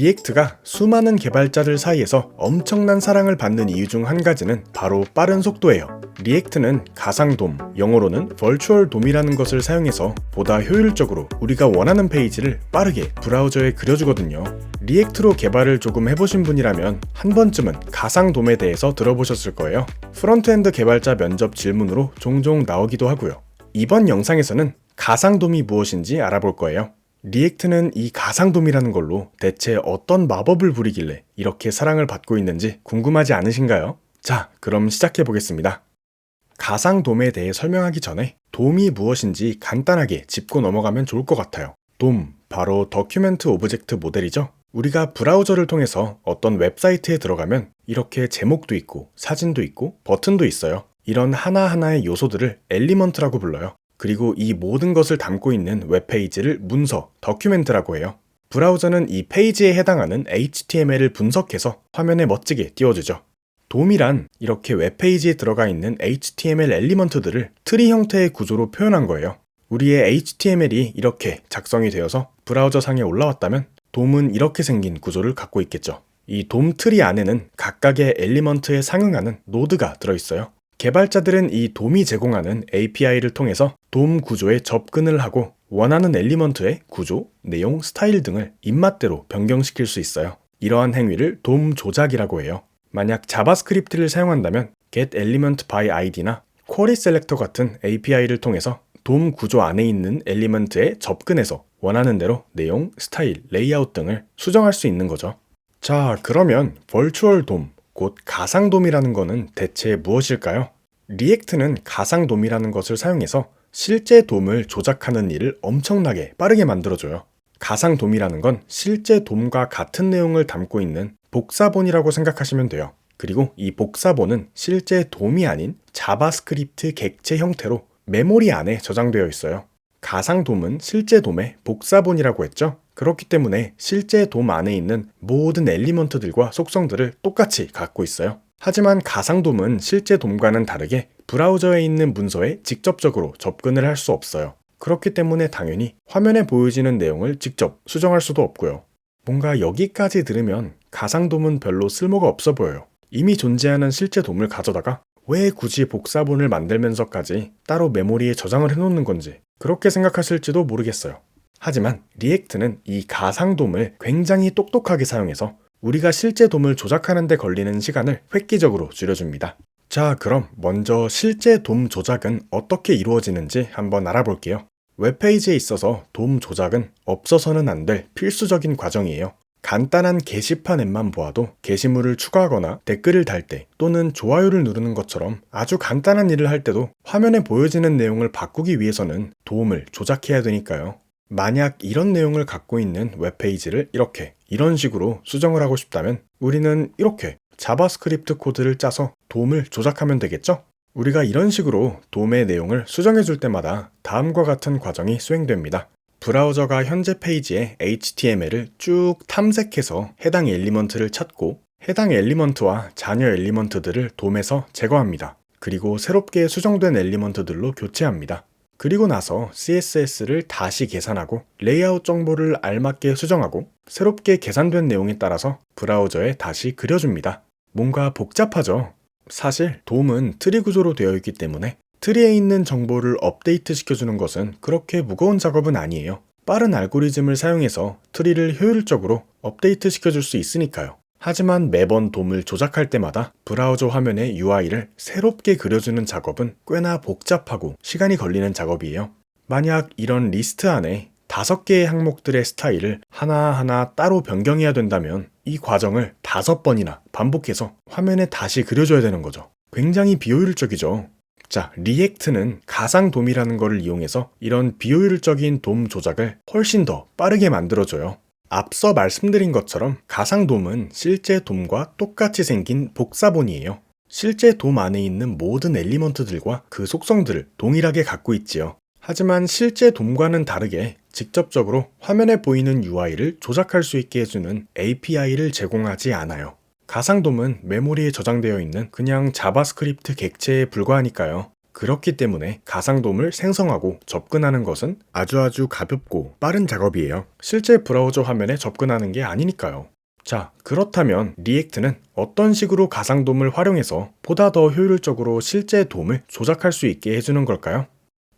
리액트가 수많은 개발자들 사이에서 엄청난 사랑을 받는 이유 중 한 가지는 바로 빠른 속도예요. 리액트는 가상돔, 영어로는 버추얼 돔이라는 것을 사용해서 보다 효율적으로 우리가 원하는 페이지를 빠르게 브라우저에 그려주거든요. 리액트로 개발을 조금 해보신 분이라면 한 번쯤은 가상돔에 대해서 들어보셨을 거예요. 프론트엔드 개발자 면접 질문으로 종종 나오기도 하고요. 이번 영상에서는 가상돔이 무엇인지 알아볼 거예요. 리액트는 이 가상돔이라는 걸로 대체 어떤 마법을 부리길래 이렇게 사랑을 받고 있는지 궁금하지 않으신가요? 자, 그럼 시작해 보겠습니다. 가상돔에 대해 설명하기 전에 돔이 무엇인지 간단하게 짚고 넘어가면 좋을 것 같아요. 돔, 바로 더큐멘트 오브젝트 모델이죠. 우리가 브라우저를 통해서 어떤 웹사이트에 들어가면 이렇게 제목도 있고 사진도 있고 버튼도 있어요. 이런 하나하나의 요소들을 엘리먼트라고 불러요. 그리고 이 모든 것을 담고 있는 웹페이지를 문서, 더큐멘트라고 해요. 브라우저는 이 페이지에 해당하는 HTML을 분석해서 화면에 멋지게 띄워주죠. 돔이란 이렇게 웹페이지에 들어가 있는 HTML 엘리먼트들을 트리 형태의 구조로 표현한 거예요. 우리의 HTML이 이렇게 작성이 되어서 브라우저 상에 올라왔다면 돔은 이렇게 생긴 구조를 갖고 있겠죠. 이 돔 트리 안에는 각각의 엘리먼트에 상응하는 노드가 들어있어요. 개발자들은 이 돔이 제공하는 API를 통해서 돔 구조에 접근을 하고 원하는 엘리먼트의 구조, 내용, 스타일 등을 입맛대로 변경시킬 수 있어요. 이러한 행위를 돔 조작이라고 해요. 만약 자바스크립트를 사용한다면 get element by id나 query selector 같은 API를 통해서 돔 구조 안에 있는 엘리먼트에 접근해서 원하는 대로 내용, 스타일, 레이아웃 등을 수정할 수 있는 거죠. 자, 그러면 virtual 돔, 곧 가상돔이라는 것은 대체 무엇일까요? 리액트는 가상돔이라는 것을 사용해서 실제 돔을 조작하는 일을 엄청나게 빠르게 만들어줘요. 가상돔이라는 건 실제 돔과 같은 내용을 담고 있는 복사본이라고 생각하시면 돼요. 그리고 이 복사본은 실제 돔이 아닌 자바스크립트 객체 형태로 메모리 안에 저장되어 있어요. 가상돔은 실제 돔의 복사본이라고 했죠? 그렇기 때문에 실제 돔 안에 있는 모든 엘리먼트들과 속성들을 똑같이 갖고 있어요. 하지만 가상돔은 실제 돔과는 다르게 브라우저에 있는 문서에 직접적으로 접근을 할 수 없어요. 그렇기 때문에 당연히 화면에 보여지는 내용을 직접 수정할 수도 없고요. 뭔가 여기까지 들으면 가상돔은 별로 쓸모가 없어 보여요. 이미 존재하는 실제 돔을 가져다가 왜 굳이 복사본을 만들면서까지 따로 메모리에 저장을 해놓는 건지 그렇게 생각하실지도 모르겠어요. 하지만 리액트는 이 가상 돔을 굉장히 똑똑하게 사용해서 우리가 실제 돔을 조작하는 데 걸리는 시간을 획기적으로 줄여줍니다. 자, 그럼 먼저 실제 돔 조작은 어떻게 이루어지는지 한번 알아볼게요. 웹페이지에 있어서 돔 조작은 없어서는 안 될 필수적인 과정이에요. 간단한 게시판 앱만 보아도 게시물을 추가하거나 댓글을 달 때 또는 좋아요를 누르는 것처럼 아주 간단한 일을 할 때도 화면에 보여지는 내용을 바꾸기 위해서는 도움을 조작해야 되니까요. 만약 이런 내용을 갖고 있는 웹페이지를 이렇게 이런 식으로 수정을 하고 싶다면 우리는 이렇게 자바스크립트 코드를 짜서 돔을 조작하면 되겠죠? 우리가 이런 식으로 돔의 내용을 수정해 줄 때마다 다음과 같은 과정이 수행됩니다. 브라우저가 현재 페이지의 HTML을 쭉 탐색해서 해당 엘리먼트를 찾고 해당 엘리먼트와 잔여 엘리먼트들을 돔에서 제거합니다. 그리고 새롭게 수정된 엘리먼트들로 교체합니다. 그리고 나서 CSS를 다시 계산하고 레이아웃 정보를 알맞게 수정하고 새롭게 계산된 내용에 따라서 브라우저에 다시 그려줍니다. 뭔가 복잡하죠? 사실 돔은 트리 구조로 되어 있기 때문에 트리에 있는 정보를 업데이트 시켜주는 것은 그렇게 무거운 작업은 아니에요. 빠른 알고리즘을 사용해서 트리를 효율적으로 업데이트 시켜줄 수 있으니까요. 하지만 매번 돔을 조작할 때마다 브라우저 화면의 UI를 새롭게 그려주는 작업은 꽤나 복잡하고 시간이 걸리는 작업이에요. 만약 이런 리스트 안에 다섯 개의 항목들의 스타일을 하나하나 따로 변경해야 된다면 이 과정을 다섯 번이나 반복해서 화면에 다시 그려줘야 되는 거죠. 굉장히 비효율적이죠. 자, 리액트는 가상 돔이라는 것을 이용해서 이런 비효율적인 돔 조작을 훨씬 더 빠르게 만들어줘요. 앞서 말씀드린 것처럼 가상돔은 실제 돔과 똑같이 생긴 복사본이에요. 실제 돔 안에 있는 모든 엘리먼트들과 그 속성들을 동일하게 갖고 있지요. 하지만 실제 돔과는 다르게 직접적으로 화면에 보이는 UI를 조작할 수 있게 해주는 API를 제공하지 않아요. 가상돔은 메모리에 저장되어 있는 그냥 자바스크립트 객체에 불과하니까요. 그렇기 때문에 가상돔을 생성하고 접근하는 것은 아주 아주 가볍고 빠른 작업이에요. 실제 브라우저 화면에 접근하는 게 아니니까요. 자, 그렇다면 리액트는 어떤 식으로 가상돔을 활용해서 보다 더 효율적으로 실제 돔을 조작할 수 있게 해주는 걸까요?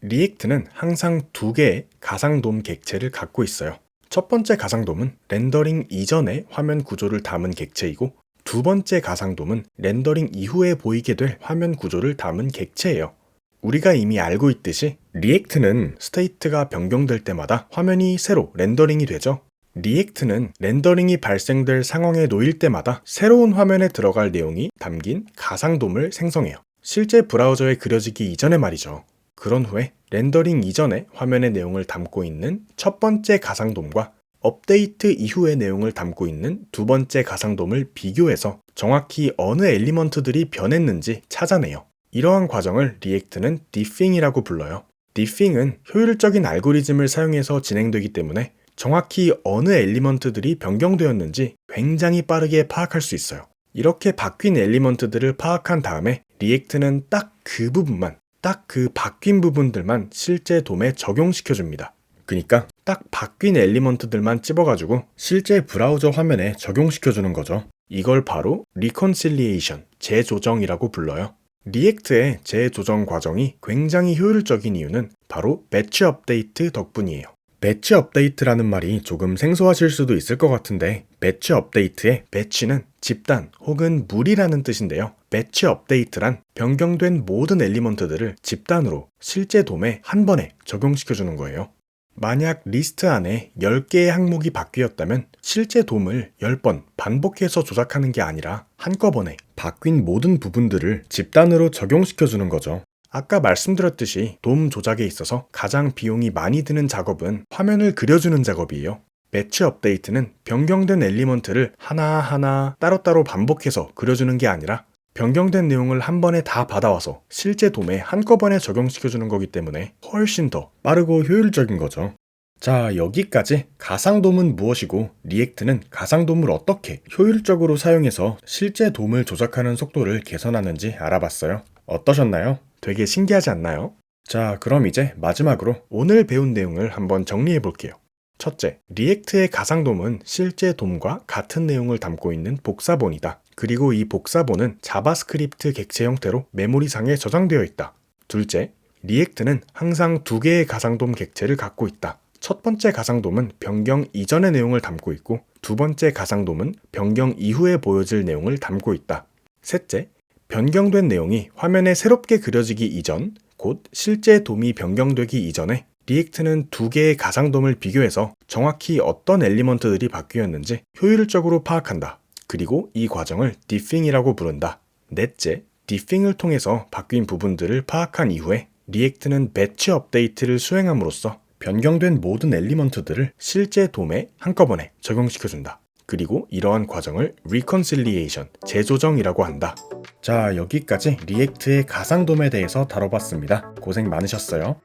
리액트는 항상 두 개의 가상돔 객체를 갖고 있어요. 첫 번째 가상돔은 렌더링 이전의 화면 구조를 담은 객체이고 두 번째 가상돔은 렌더링 이후에 보이게 될 화면 구조를 담은 객체예요. 우리가 이미 알고 있듯이 리액트는 스테이트가 변경될 때마다 화면이 새로 렌더링이 되죠. 리액트는 렌더링이 발생될 상황에 놓일 때마다 새로운 화면에 들어갈 내용이 담긴 가상돔을 생성해요. 실제 브라우저에 그려지기 이전에 말이죠. 그런 후에 렌더링 이전에 화면의 내용을 담고 있는 첫 번째 가상돔과 업데이트 이후의 내용을 담고 있는 두 번째 가상돔을 비교해서 정확히 어느 엘리먼트들이 변했는지 찾아내요. 이러한 과정을 리액트는 디핑이라고 불러요. 디핑은 효율적인 알고리즘을 사용해서 진행되기 때문에 정확히 어느 엘리먼트들이 변경되었는지 굉장히 빠르게 파악할 수 있어요. 이렇게 바뀐 엘리먼트들을 파악한 다음에 리액트는 딱 그 부분만, 딱 그 바뀐 부분들만 실제 돔에 적용시켜 줍니다. 그니까 딱 바뀐 엘리먼트들만 찝어가지고 실제 브라우저 화면에 적용시켜 주는 거죠. 이걸 바로 리컨실리에이션, 재조정이라고 불러요. 리액트의 재조정 과정이 굉장히 효율적인 이유는 바로 배치 업데이트 덕분이에요. 배치 업데이트라는 말이 조금 생소하실 수도 있을 것 같은데 배치 업데이트의 배치는 집단 혹은 무리라는 뜻인데요. 배치 업데이트란 변경된 모든 엘리먼트들을 집단으로 실제 돔에 한 번에 적용시켜 주는 거예요. 만약 리스트 안에 10개의 항목이 바뀌었다면 실제 돔을 10번 반복해서 조작하는 게 아니라 한꺼번에 바뀐 모든 부분들을 집단으로 적용시켜 주는 거죠. 아까 말씀드렸듯이 돔 조작에 있어서 가장 비용이 많이 드는 작업은 화면을 그려주는 작업이에요. 배치 업데이트는 변경된 엘리먼트를 하나하나 따로따로 반복해서 그려주는 게 아니라 변경된 내용을 한 번에 다 받아와서 실제 돔에 한꺼번에 적용시켜주는 거기 때문에 훨씬 더 빠르고 효율적인 거죠. 자, 여기까지 가상돔은 무엇이고 리액트는 가상돔을 어떻게 효율적으로 사용해서 실제 돔을 조작하는 속도를 개선하는지 알아봤어요. 어떠셨나요? 되게 신기하지 않나요? 자, 그럼 이제 마지막으로 오늘 배운 내용을 한번 정리해 볼게요. 첫째, 리액트의 가상돔은 실제 돔과 같은 내용을 담고 있는 복사본이다. 그리고 이 복사본은 자바스크립트 객체 형태로 메모리상에 저장되어 있다. 둘째, 리액트는 항상 두 개의 가상돔 객체를 갖고 있다. 첫 번째 가상돔은 변경 이전의 내용을 담고 있고 두 번째 가상돔은 변경 이후에 보여질 내용을 담고 있다. 셋째, 변경된 내용이 화면에 새롭게 그려지기 이전, 곧 실제 돔이 변경되기 이전에 리액트는 두 개의 가상돔을 비교해서 정확히 어떤 엘리먼트들이 바뀌었는지 효율적으로 파악한다. 그리고 이 과정을 디핑이라고 부른다. 넷째, 디핑을 통해서 바뀐 부분들을 파악한 이후에 리액트는 배치 업데이트를 수행함으로써 변경된 모든 엘리먼트들을 실제 돔에 한꺼번에 적용시켜준다. 그리고 이러한 과정을 reconciliation, 재조정이라고 한다. 자, 여기까지 리액트의 가상돔에 대해서 다뤄봤습니다. 고생 많으셨어요.